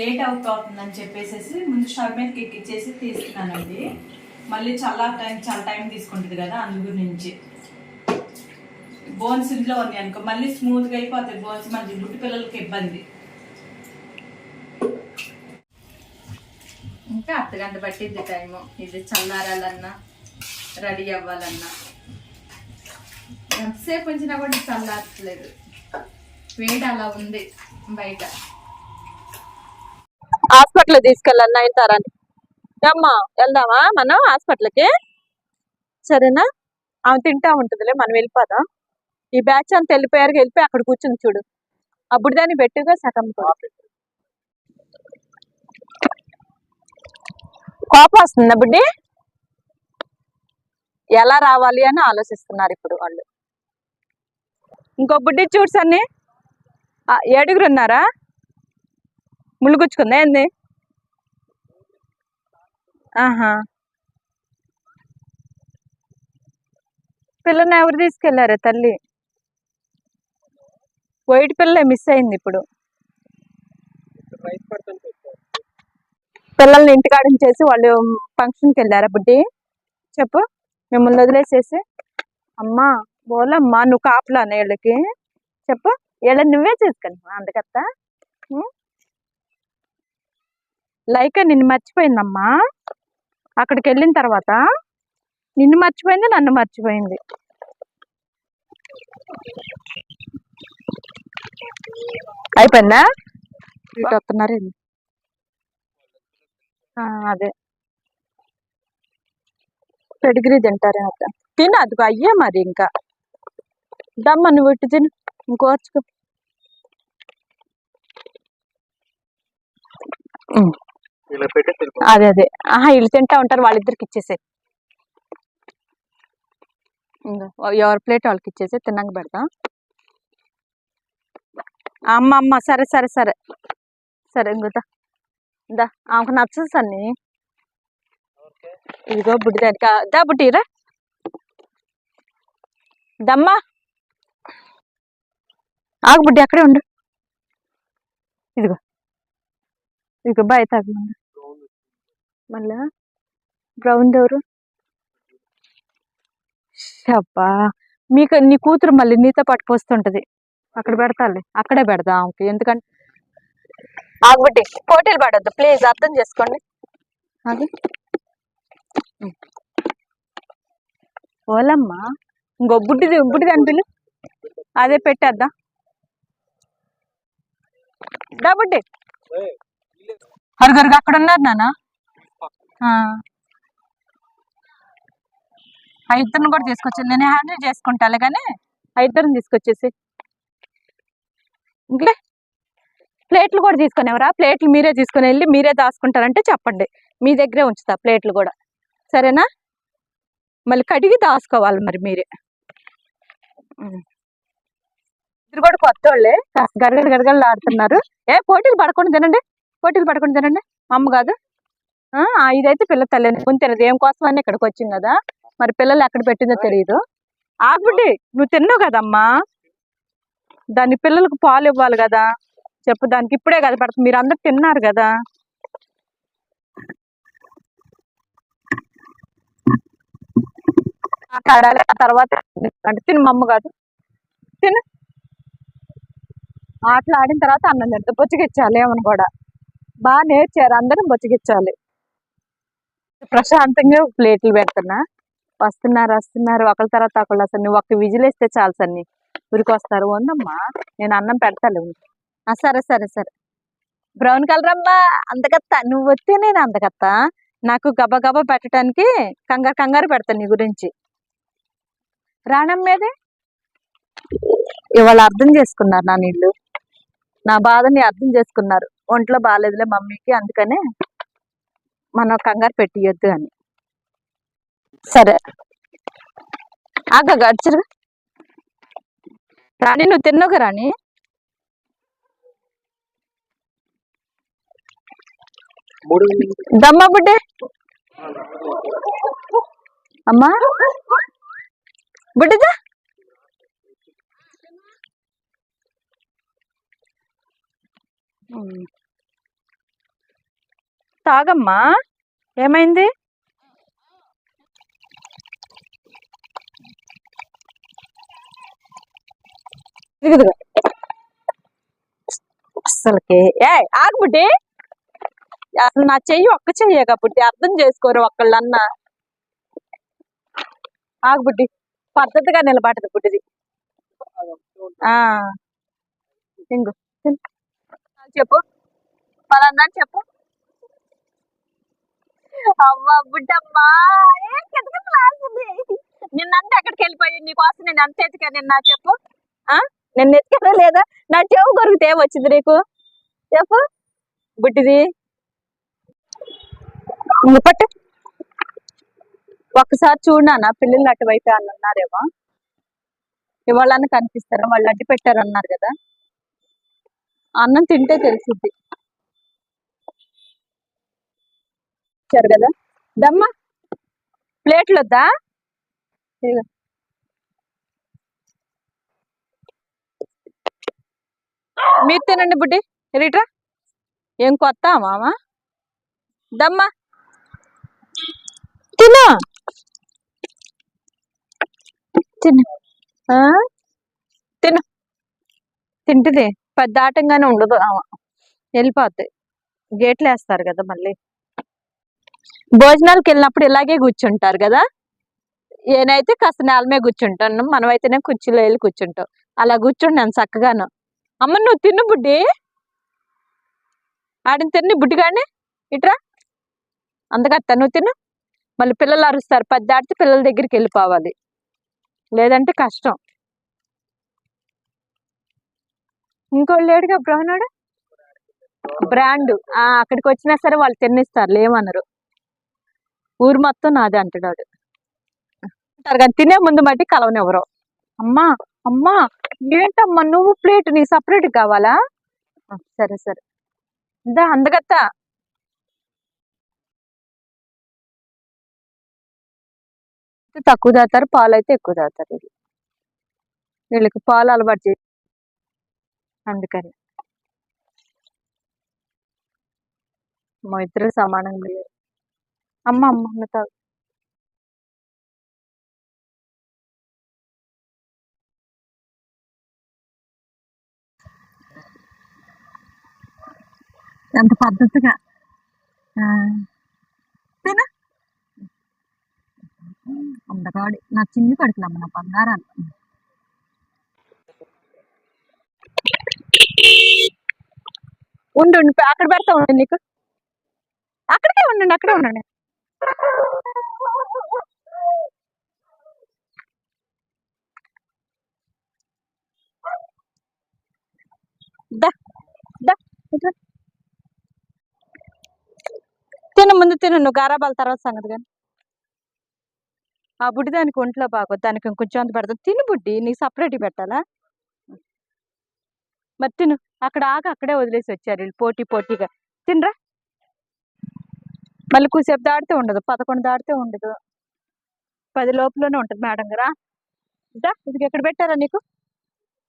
Late అవుతుందని చెప్పేసి ముందు షాప్ మీదకి ఎక్కిచ్చేసి తీస్తున్నానండి. మళ్ళీ చాలా టైం చాలా టైం తీసుకుంటుంది కదా అందు గురించి. బోన్స్ ఇంట్లో ఉన్నాయి అనుకో మళ్ళీ స్మూత్గా అయిపోతాయి బోన్స్ మళ్ళీ గుడ్డు పిల్లలకి ఇబ్బంది. ఇంకా అర్ధగంట పట్టింది పట్టిద్ది టైము. ఇది చల్లారాలన్నా రెడీ అవ్వాలన్నా. ఎంతసేపు ఉంచినా కూడా ఇది చల్లారట్లేదు. వేడి అలా ఉంది బయట. హాస్పిటల్ తీసుకెళ్ళాలి నైన్ అమ్మా వెళ్దామా మనం హాస్పిటల్కి? సరేనా? ఆమె తింటా ఉంటుందిలే మనం వెళ్ళిపోదాం? ఈ బ్యాచ్ అంతా వెళ్ళిపోయారు వెళ్ళిపోయి అక్కడ కూర్చుని చూడు. అప్పుడు దాన్ని పెట్టుగా సగం కోపం వస్తుందా బుడ్డి? ఎలా రావాలి అని ఆలోచిస్తున్నారు ఇప్పుడు వాళ్ళు. ఇంకో బుడ్డి చూడు సన్ని. ఏడుగురు ఉన్నారా? ముళ్ళు గుచ్చుకుందా ఏంది? ఆహా. పిల్లని ఎవరు తీసుకెళ్ళారు తల్లి? వైట్ పిల్ల మిస్ అయింది ఇప్పుడు. పిల్లల్ని ఇంటికాడించేసి వాళ్ళు ఫంక్షన్కి వెళ్ళారా బుడ్డి? చెప్పు. మిమ్మల్ని వదిలేసేసి. అమ్మా బోలమ్మా నువ్వు కాపలా వీళ్ళకి చెప్పు. వీళ్ళని నువ్వే చేసుకొని అందుకత్త. లైక నిన్ను మర్చిపోయిందమ్మా. అక్కడికి వెళ్ళిన తర్వాత నిన్ను మర్చిపోయింది నన్ను మర్చిపోయింది. అయిపోయిందా? ఇటు వస్తున్నారు అదే. పెడిగిరి తింటారే అక్క. తిను అదిగో అయ్యే మరి ఇంకా. దమ్మ నువ్వు ఇటు తిను. ఇంకోర్చుకో అదే అదే. ఆహా వీళ్ళు తింటా ఉంటారు వాళ్ళిద్దరికి ఇచ్చేసే ఎవరి ప్లేట్ వాళ్ళకి ఇచ్చేసి తిన్నాక పెడతాం. అమ్మ అమ్మ సరే సరే సరే. సరే ఇంకొద్దా దా. ఆమెకు నచ్చదు సన్ని. ఇదిగో బుడ్డి దానికి దా బుట్టిరా దమ్మా. ఆగు బుడ్డి అక్కడే ఉండు. ఇదిగో. ఇదిగో బాయ్ తాగు. మళ్ళా? బ్రౌన్ ఎవరు అబ్బా మీకు నీ కూతురు మళ్ళీ నీతో పట్టుకొస్తుంటది. అక్కడ పెడతాలే. అక్కడే పెడతా ఆమెకి ఎందుకంటే ఆగుబట్టి పోటీలు పడద్దు. ప్లీజ్ అర్థం చేసుకోండి. అది ఓలమ్మా ఇంకో బుడ్డిది బుడ్డిది అని పిలు. అదే పెట్టేద్దాం? దా బుడ్డి. అరుగరుగు అక్కడ ఉన్నారు నాన్న. ఆ. ఇద్దరిని కూడా తీసుకొచ్చి నేను హ్యాండిల్ చేసుకుంటాలే కానీ ఆ ఇద్దరిని తీసుకొచ్చేసి. ఇంకే ప్లేట్లు కూడా తీసుకొని ఎవరా ప్లేట్లు మీరే తీసుకొని వెళ్ళి మీరే దాచుకుంటారంటే చెప్పండి. మీ దగ్గరే ఉంచుతా ప్లేట్లు కూడా. సరేనా? మళ్ళీ కడిగి దాచుకోవాలి మరి మీరే. ఇద్దరు కూడా కొత్త వాళ్ళే కాస్త గరగడ గరగడలు ఆడుతున్నారు ఏ పోటీలు పడకుండా తినండి. పోటీలు పడకుండా తినండి. అమ్మ కాదు. ఇదైతే పిల్ల తల్లి ముందు తినదు. ఏం కోసం అని ఇక్కడికి వచ్చింది కదా? మరి పిల్లలు ఎక్కడ పెట్టిందో తెలియదు ఆగుబుడ్డి నువ్వు తిన్నావు కదమ్మా? దాని పిల్లలకు పాలు ఇవ్వాలి కదా? చెప్పు దానికి ఇప్పుడే కదా పడుతుంది. మీరు అందరు తిన్నారు కదా? ఆ కడాలి ఆ తర్వాత అంటే తిను మమ్మ కాదు. తిను. ఆటలు ఆడిన తర్వాత అన్నం తింటే బొచ్చిగిచ్చాలి ఏమని కూడా. బాగా నేర్చారు. అందరం బొచ్చిగిచ్చాలి ప్రశాంతంగా ప్లేట్లు పెడుతున్నా. వస్తున్నారు వస్తున్నారు. ఒకళ్ళ తర్వాత ఒకళ్ళు అసలు నువ్వు ఒక్క విజిలేస్తే చాలు సన్ని. ఊరికి వస్తారు. ఉందమ్మా నేను అన్నం పెడతాను సరే సరే సరే. బ్రౌన్ కలర్ అమ్మా అందకత్త. నువ్వు వస్తే నేను అందకత్త. నాకు గబ గబ పెట్టడానికి కంగారు కంగారు పెడతాను నీ గురించి. రాణమ్మేదే ఇవాళ అర్థం చేసుకున్నారు నా నీళ్ళు. నా బాధని అర్థం చేసుకున్నారు. ఒంట్లో బాగాలేదులే మమ్మీకి అందుకనే మనం కంగారు పెట్టియొద్దు అని. సరే. ఆగ గడిచిరు రాణి నువ్వు తిన్నావు రాణి? దమ్మ దమ్మా బుడ్డే. అమ్మా. బుడ్డదా? తాగమ్మా. ఏమైంది? ఇదిగో, ఏ ఆగుబుడ్డి అసలు నా చెయ్యి ఒక్క చెయ్యగా బుడ్డి. అర్థం చేసుకోరు ఒక్కళ్ళన్నా. ఆగుబుడ్డి పద్ధతిగా నిలబడదు బుడ్డిది. ఇంగు. చెప్పు. పలానా చెప్పు. అమ్మా బుడ్డమ్మా. ఏం నిన్నంతా ఎక్కడికి వెళ్ళిపోయి నీకోసం నేను అంత ఎతికా నిన్న చెప్పు. ఆ? నిన్ను లేదా? నా చెవు కొరికితే వచ్చింది నీకు? చెప్పు. బుడ్డిది. పట్టు. ఒక్కసారి చూడనా పిల్లలు అటువైపు అని ఉన్నారేమో. ఇవాళ కనిపిస్తారా వాళ్ళు అడ్డు పెట్టారు అన్నారు కదా. అన్నం తింటే తెలిసిద్ది. ఇచ్చారు కదా? దమ్మా. ప్లేట్లు వద్దా. మీరు తినండి బుడ్డి. రీట్రా ఏం కొత్త మామ? దమ్మా. తిను. తిను? తిను. తింటుంది. పెద్ద ఆటంగానే ఉండదు. వెళ్ళిపోతాయి గేట్లు వేస్తారు కదా మళ్ళీ. భోజనాలకు వెళ్ళినప్పుడు ఇలాగే కూర్చుంటారు కదా? నేనైతే కాస్త నేల మీద కూర్చుంటాను. మనమైతేనే కుర్చీలో వెళ్ళి కూర్చుంటాం. అలా కూర్చుంటాను చక్కగాను. అమ్మ నువ్వు తిన్ను బుడ్డి. ఆడిని తిన్ని బుడ్డి కానీ ఇట్రా. అందుకత్త నువ్వు తిను. మళ్ళీ పిల్లలు అరుస్తారు. పెద్ద ఆడితే పిల్లల దగ్గరికి వెళ్ళిపోవాలి. లేదంటే కష్టం. ఇంకోళ్ళు లేడుగా బ్రహ్మణుడు బ్రాండ్. ఆ అక్కడికి వచ్చినా సరే వాళ్ళు తిన్నిస్తారు లేమనరు ఊరు మొత్తం నాదే అంటున్నాడు. అంటారు కానీ తినే ముందు మట్టి కలవనివ్వరు అమ్మా అమ్మా ఏంటమ్మా నువ్వు ప్లేట్ నీ సపరేట్ కావాలా? సరే సరే. ఇందా అందగత్త. తక్కువ తాగుతారు పాలు అయితే ఎక్కువ తాగుతారు వీళ్ళు వీళ్ళకి పాలు అలవాటు చేసి అందుకని. మా ఇద్దరు సమానంగా లేరు అమ్మ అమ్మ తాగు ఎంత పద్ధతిగా. తిను. అందగాడి నా చిన్ని కడుకులమ్మ నా బంగారాలు. ఉండు అక్కడ పెడతా ఉండు నీకు. అక్కడికే ఉండండి అక్కడే ఉండండి. తిను ముందు తిను నువ్వు గారాబాల తర్వాత సంగతి కానీ. ఆ బుడ్డి దానికి ఒంట్లో బాగోదు దానికి ఇంకొంచెం అంత పెడతాను తిను బుడ్డి నీకు సపరేట్ పెట్టాలా? మరి తిను అక్కడ ఆగ అక్కడే వదిలేసి వచ్చారు వీళ్ళు పోటీ పోటీగా. తినరా? మళ్ళీ కూసేపు దాడితే ఉండదు. పదకొండు దాడితే ఉండదు. పది లోపలనే ఉంటుంది మేడం గారా. ఇది ఎక్కడ పెట్టారా నీకు?